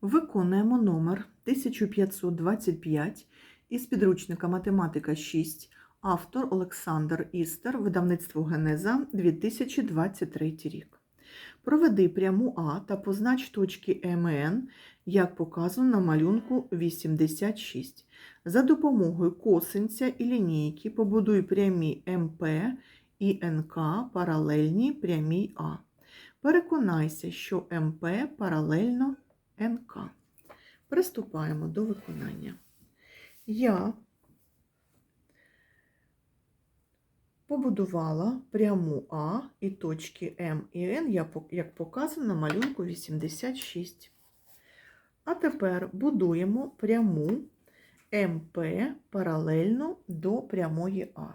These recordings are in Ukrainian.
Виконуємо номер 1525 із підручника Математика 6, автор Олександр Істер, видавництво Генеза 2023 рік. Проведи пряму А та познач точки МН, як показано на малюнку 86. За допомогою косинця і лінійки побудуй прямі МП і НК паралельні прямій А. Переконайся, що МП паралельно НК. Приступаємо до виконання. Я побудувала пряму А і точки М і Н, як показано на малюнку 86. А тепер будуємо пряму МП паралельно до прямої А.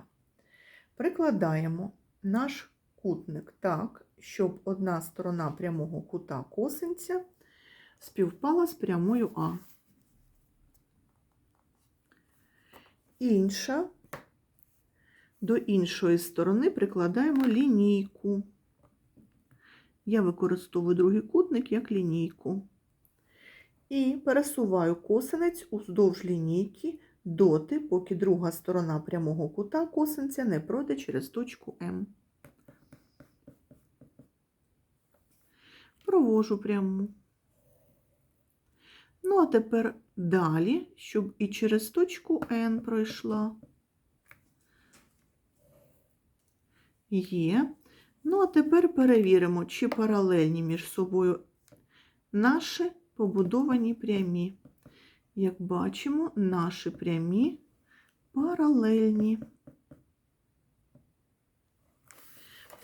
Прикладаємо наш кутник так, щоб одна сторона прямого кута косинця співпала з прямою А. Інша до іншої сторони прикладаємо лінійку. Я використовую другий кутник як лінійку. І пересуваю косинець уздовж лінійки доти, поки друга сторона прямого кута косинця не пройде через точку М. Провожу пряму. Ну, а тепер далі, щоб і через точку N пройшла. Є. Ну, а тепер перевіримо, чи паралельні між собою наші побудовані прямі. Як бачимо, наші прямі паралельні.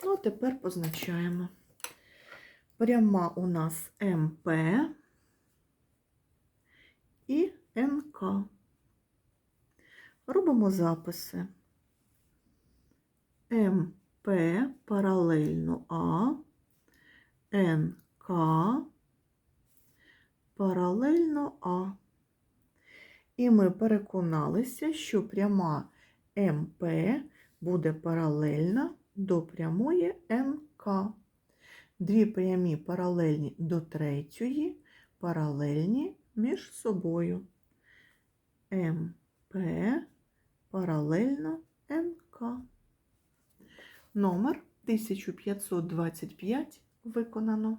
Ну, а тепер позначаємо. Пряма у нас МП і НК. Робимо записи. МП паралельно А, НК паралельно А. І ми переконалися, що пряма МП буде паралельна до прямої НК. Дві прямі паралельні до третьої, паралельні між собою. МП паралельно НК. Номер 1525 виконано.